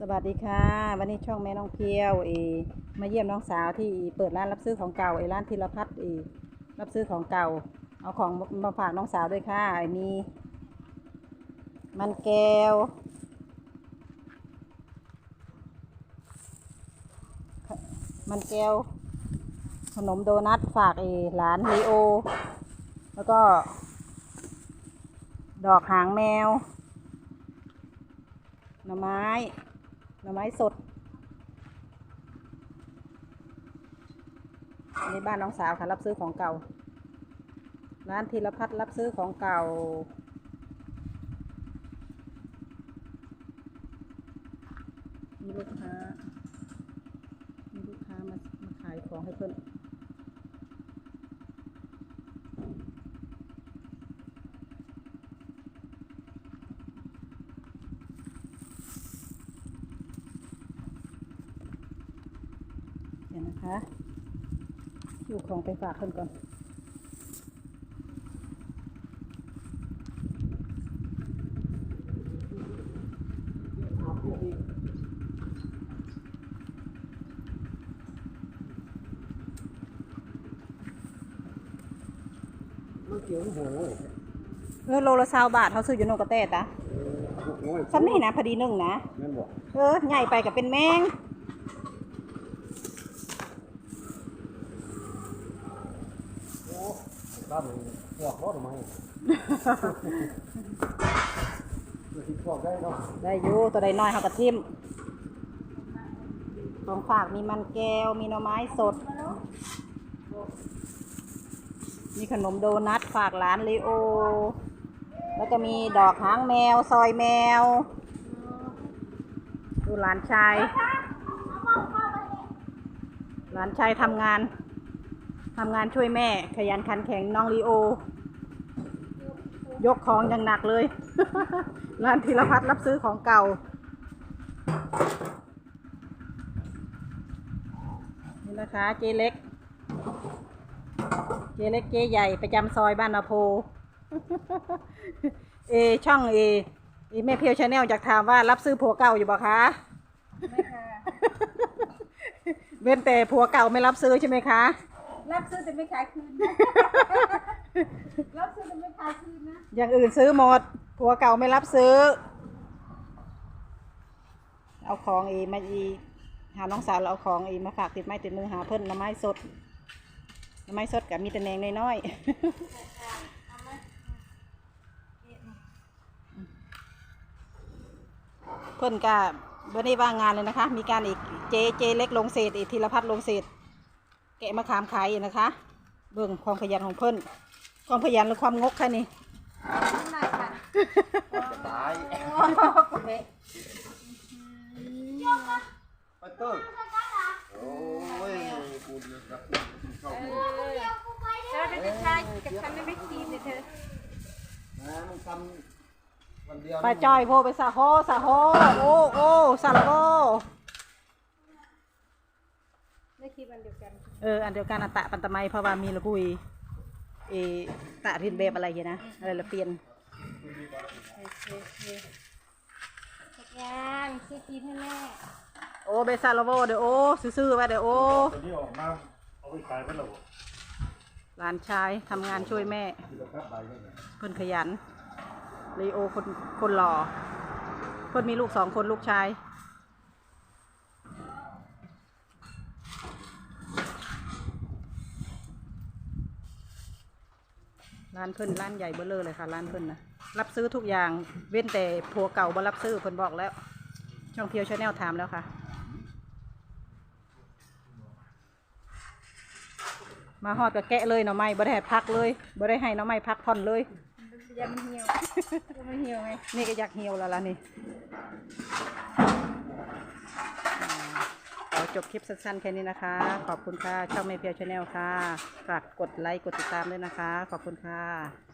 สวัสดีค่ะ วันนี้ช่องแม่น้องเพียวเอมาเยี่ยมน้องสาวที่เปิดร้านรับซื้อของเก่าเอร้านธีรพัฒน์เอรับซื้อของเก่า เอาของมาฝากน้องสาวด้วยค่ะมี มันแก้วมันแก้ว ขนมโดนัทฝากเอหลานลีโอ แล้วก็ ดอกหางแมวหน่อไม้ น่อไม้สดอันนี้บ้านน้องสาวค่ะรับซื้อของเก่า ร้านธีรพัฒน์รับซื้อของเก่า มีลูกค้า มีลูกค้ามามาขายของให้เพื่อน เดี๋ยวนะคะอยู่ของไปฝากเพื่อนก่อนมันเกี่ยวกับหัวเว้ยเออโลละซาวบาทเขาซื้ออยู่โนกระเตตอะหัวเว้ยซ้ำนี่นะพอดีหนึ่งนะแม่นบอกเออใหญ่ไปกับเป็นแมง โอ้ บ้านมันพวกเขาทำไมมันที่พวกได้เนาะได้อยู่ตัวใดน้อยเขากระทิมของฝากมีมันแก้ว มีหน่อไม้สด มีขนมโดนัทฝากร้านลีโอ แล้วก็มีดอกหางแมว ซอยแมว ดูหลานชาย หลานชายทำงาน ทำงานช่วยแม่ ขยันขันแข็งน้องลีโอ ยกของอย่างหนักเลย ร้านธีรพัฒน์รับซื้อของเก่า นี่นะคะเจเล็ก เจเล็กเจใหญ่ประจำซอยบ้านนาโพ เอช่องเอเอแม่เพียวชาแนลอยากถามว่ารับซื้อผัวเก่าอยู่บ่คะ ไม่ค่ะ เว้นแต่ผัวเก่าไม่รับซื้อใช่ไหมคะ รับซื้อแต่ไม่ขายคืนนะรับซื้อแต่ไม่ขายคืนนะอย่างอื่นซื้อหมดผัวเก่าไม่รับซื้อ เอาของอีมาอีหาน้องสาวเราเอาของอีมาฝากติดไม้ติดมือหาเพิ่นหน้ำไม้สดหน้ำไม้สดกับมีแต่แนงน้อยๆเพิ่นก็บ่ได้ว่างงานเลยนะคะ มีการอีกเจเจเล็กลงเศษอีกธีรพัฒน์ลงเศษ แกะมะขามขายอีกนะคะ เบิ่งความขยันของเพิ่นความขยันหรือความงกค่ะนี่นิดหน่อยค่ะตายโอ้โหเด็กปัตเตอร์โอ้ยกูเดือดรับเข้าเอหัวอเธอเป็นชายกับฉันไม่ไม่คีมเลยเธอนะมึงทำวันเดียวป้าจ้อยโพไปสะโฮสะโฮโอ้โอ้สะโฮ ไม่คีม อันเดียวกันเอออันเดียวกันอันตะปันตะไมเพราะว่ามีระบุยเออตะรินแบบอะไรอย่างนะอะไรละเปลี่ยนโอเคโอเคจักรยานซื้อกินให้แม่โอ้เบซาโลโวเดี๋ยวโอ้ซื่อๆไว้เดี๋ยวโอ้ตัวนี้ออกมาเอาไปขายไปแล้วหลานชายทำงานช่วยแม่ครับใบได้ไงเพิ่นขยันลีโอคนคนหล่อเพิ่นมีลูกสองคนลูกชาย ร้านเพิ่นร้านใหญ่เบ้อเลอเลยค่ะร้านเพิ่นนะรับซื้อทุกอย่างเว้นแต่ผัวเก่าบ่รับซื้อเพิ่นบอกแล้ว ช่องเพียวชาแนลถามแล้วค่ะ มาฮอดก็แกะเลยหน่อไม้บ่ได้ให้พักเลยบ่ได้ให้หน่อไม้พักผ่อนเลยยามันเหี่ยวยังมันเหี่ยวไงนี่ก็อยากเหี่ยวแล้วล่ะนี่ขอ จบคลิปสั้นๆแค่นี้นะคะ ขอบคุณค่ะ ช่องเมเพียวชาแนลค่ะ ฝากกดไลค์ กดติดตามด้วยนะคะ ขอบคุณค่ะ